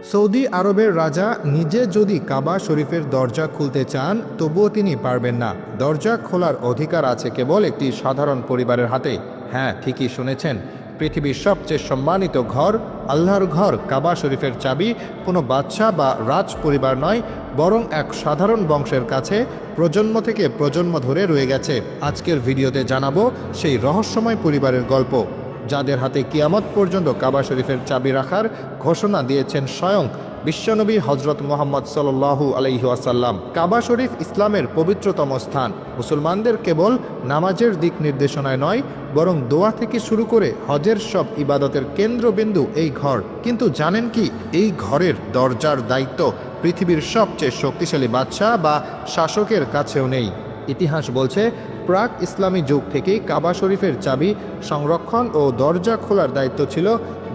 Saudi আরবের রাজা নিজে যদি কাবা শরীফের দরজা খুলতে চান, তবুও তিনি পারবেন না। দরজা খোলার অধিকার আছে কেবল একটি সাধারণ পরিবারের হাতে। হ্যাঁ ঠিকই শুনেছেন। পৃথিবীর সবচেয়ে সম্মানিত ঘর, আল্লাহর ঘর, কাবা শরীফের চাবি, কোনো বাদশাহ বা রাজ পরিবার নয়, বরং এক সাধারণ বংশের কাছে প্রজন্ম থেকে প্রজন্ম ধরে রয়ে গেছে। আজকের ভিডিওতে জানাব সেই রহস্যময় পরিবারের গল্প। যাদের হাতে কিয়ামত পর্যন্ত কাবা শরীফের চাবি রাখার ঘোষণা দিয়েছেন স্বয়ং বিশ্বনবী হজরত মোহাম্মদ সাল্লু আলহিহাসাল্লাম কাবা শরীফ ইসলামের পবিত্রতম স্থান। মুসলমানদের কেবল নামাজের দিক নির্দেশনায় নয়, বরং দোয়া থেকে শুরু করে হজের সব ইবাদতের কেন্দ্রবিন্দু এই ঘর। কিন্তু জানেন কি, এই ঘরের দরজার দায়িত্ব পৃথিবীর সবচেয়ে শক্তিশালী বাদশাহ বা শাসকের কাছেও নেই। ইতিহাস বলছে, প্রাক ইসলামী যুগ থেকেই কাবা শরীফের চাবি সংরক্ষণ ও দরজা খোলার দায়িত্ব ছিল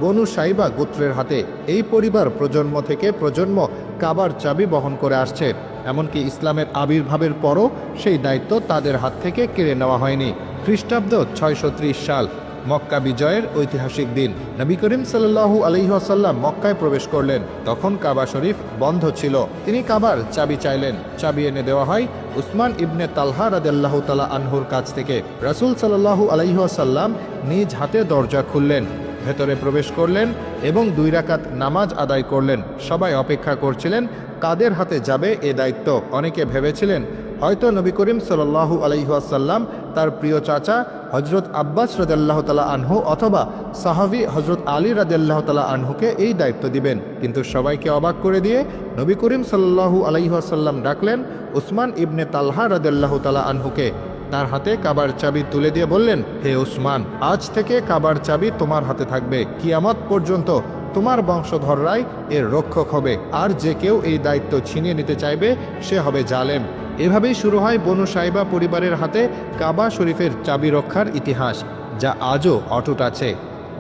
বনু সাইবা গোত্রের হাতে। এই পরিবার প্রজন্ম থেকে প্রজন্ম কাবার চাবি বহন করে আসছে। এমনকি ইসলামের আবির্ভাবের পরও সেই দায়িত্ব তাদের হাত থেকে কেড়ে নেওয়া হয়নি। খ্রিস্টাব্দ ছয়শো ত্রিশ সাল মক্কা বিজয়ের ঐতিহাসিক দিন। নবী করিম সাল্লাহু আলহিহাসাল্লাম মক্কায় প্রবেশ করলেন। তখন কাবা শরীফ বন্ধ ছিল। তিনি কাবার চাবি চাইলেন। চাবি এনে দেওয়া হয় উসমান ইবনে তালহা রাদেল্লাহ তালা আনহুর কাছ থেকে। রাসুল সাল্লাহু আলহিহাসাল্লাম নিজ হাতে দরজা খুললেন। ভেতরে প্রবেশ করলেন এবং দুই রাকাত নামাজ আদায় করলেন। সবাই অপেক্ষা করছিলেন, কাদের হাতে যাবে এ দায়িত্ব? অনেকে ভেবেছিলেন, হয়তো নবী করিম সাল্লাহু আলহিহাসাল্লাম তার প্রিয় চাচা হজরত আব্বাস রাজাল্লাহ তালা আনহু অথবা সাহাবি হজরত আলী রাজাল্লাহ তালা আনহুকে এই দায়িত্ব দিবেন। কিন্তু সবাইকে অবাক করে দিয়ে নবী করিম সাল্লাহু আলহিহাসাল্লাম ডাকলেন উসমান ইবনে তালহা রাজাল্লাহ তালা আনহুকে। তার হাতে কাবার চাবি তুলে দিয়ে বললেন, হে উসমান, আজ থেকে কাবার চাবি তোমার হাতে থাকবে। কিয়ামত পর্যন্ত তোমার বংশধররাই এর রক্ষক হবে। আর যে কেউ এই দায়িত্ব ছিনিয়ে নিতে চাইবে, সে হবে জালেম। এভাবেই শুরু হয় বনু সাইবা পরিবারের হাতে কাবা শরীফের চাবি রক্ষার ইতিহাস, যা আজও অটুট আছে।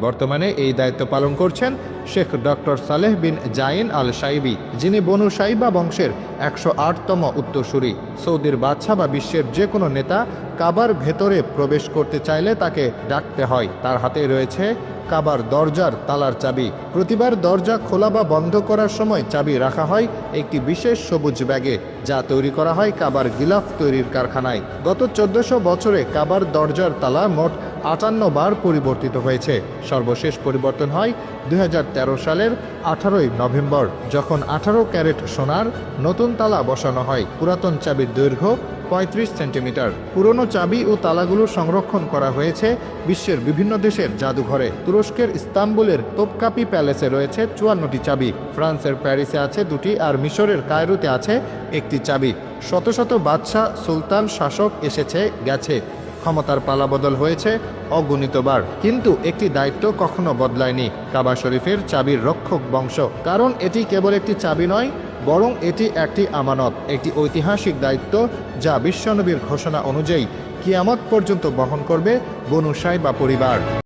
বর্তমানে এই দায়িত্ব পালন করছেন Sheikh doctor Saleh bin Zain al Saibi যিনি বনু সাইবা বংশের একশো আটতম উত্তরসূরি, সৌদির বাদশাহ বা বিশ্বের যে কোনো নেতা কাবার ভেতরে প্রবেশ করতে চাইলে তাকে ডাকতে হয়। তার হাতে রয়েছে কাবার দরজার তালার চাবি। প্রতিবার দরজা খোলা বা বন্ধ করার সময় চাবি রাখা হয় একটি বিশেষ সবুজ ব্যাগে, যা তৈরি করা হয় কাবার গিলাফ তৈরির কারখানায়। গত চোদ্দশো বছরে কাবার দরজার তালা মোট আটান্ন বার পরিবর্তিত হয়েছে। সর্বশেষ পরিবর্তন হয় দুই হাজার সালের আঠারোই নভেম্বর, যখন আঠারো ক্যারেট সোনার নতুন তালা বসানো হয়। পুরাতন চাবির দৈর্ঘ্য পঁয়ত্রিশ সেন্টিমিটার। পুরনো চাবি ও তালাগুলো সংরক্ষণ করা হয়েছে বিশ্বের বিভিন্ন দেশের জাদুঘরে। তুরস্কের ইস্তাম্বুলের তোপকাপি প্যালেসে রয়েছে চুয়ান্নটি চাবি। ফ্রান্সের প্যারিসে আছে দুটি আর মিশরের কায়রোতে আছে একটি চাবি। শত শত বাদশাহ সুলতান শাসক এসেছে, গেছে। ক্ষমতার পালাবদল হয়েছে, অগণিতবার। কিন্তু একটি দায়িত্ব কখনো বদলায়নি। কাবা শরীফের চাবির রক্ষক বংশ। কারণ এটি কেবল একটি চাবি নয়, বরং এটি একটি আমানত, একটি ঐতিহাসিক দায়িত্ব যা বিশ্বনবীর ঘোষণা অনুযায়ী কিয়ামত পর্যন্ত বহন করবে বনুসাই বা পরিবার।